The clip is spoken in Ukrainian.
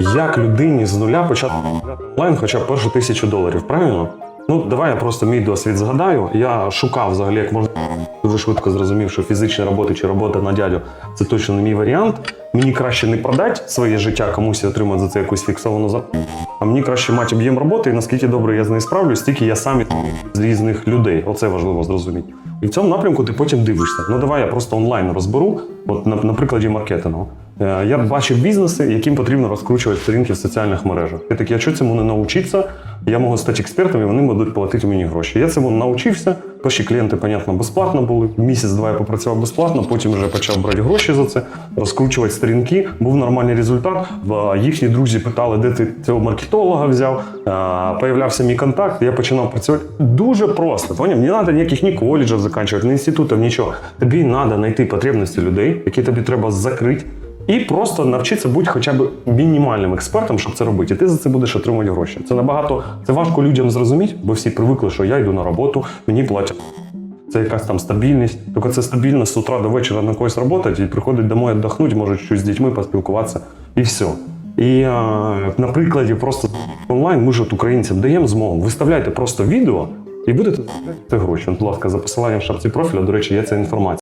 Як людині з нуля почати онлайн хоча б першу тисячу доларів, правильно? Ну, давай я просто мій досвід згадаю. Я шукав взагалі, як можна дуже швидко зрозумів, що фізична робота чи робота на дядю це точно не мій варіант. Мені краще не продати своє життя комусь і отримати за це якусь фіксовану зарплату, а мені краще мати об'єм роботи, і наскільки добре я з нею справлюсь, стільки я сам з різних людей. Оце важливо зрозуміти. І в цьому напрямку ти потім дивишся. Ну давай я просто онлайн розберу, от на, на прикладі маркетингу. Е, Я бачив бізнеси, яким потрібно розкручувати сторінки в соціальних мережах. Я такий, а що цьому не навчитися? Я можу стати експертом, і вони будуть платити мені гроші. Я цьому навчився. Перші клієнти, понятно, безплатно були. Місяць-два я попрацював безплатно, потім вже почав брати гроші за це, розкручувати сторінки. Був нормальний результат. Їхні друзі питали, де ти цього маркетолога взяв. Появлявся мій контакт, я починав працювати. Дуже просто. Поняв? Не треба ніяких ні коледжів закінчувати, ні інститутів, нічого. Тобі треба знайти потребності людей, які тобі треба закрити. І просто навчитися бути хоча б мінімальним експертом, щоб це робити. І ти за це будеш отримувати гроші. Це набагато це важко людям зрозуміти, бо всі привикли, що я йду на роботу, мені платять. Це якась там стабільність. Тільки це стабільність з утра до вечора на когось працювати і приходить домой віддохнути, може щось з дітьми поспілкуватися, і все. І е, на прикладі просто онлайн ми ж от українцям даємо змогу. Виставляйте просто відео і будете гроші. Будь ласка, за посиланням в шапці профіля, до речі, є ця інформація.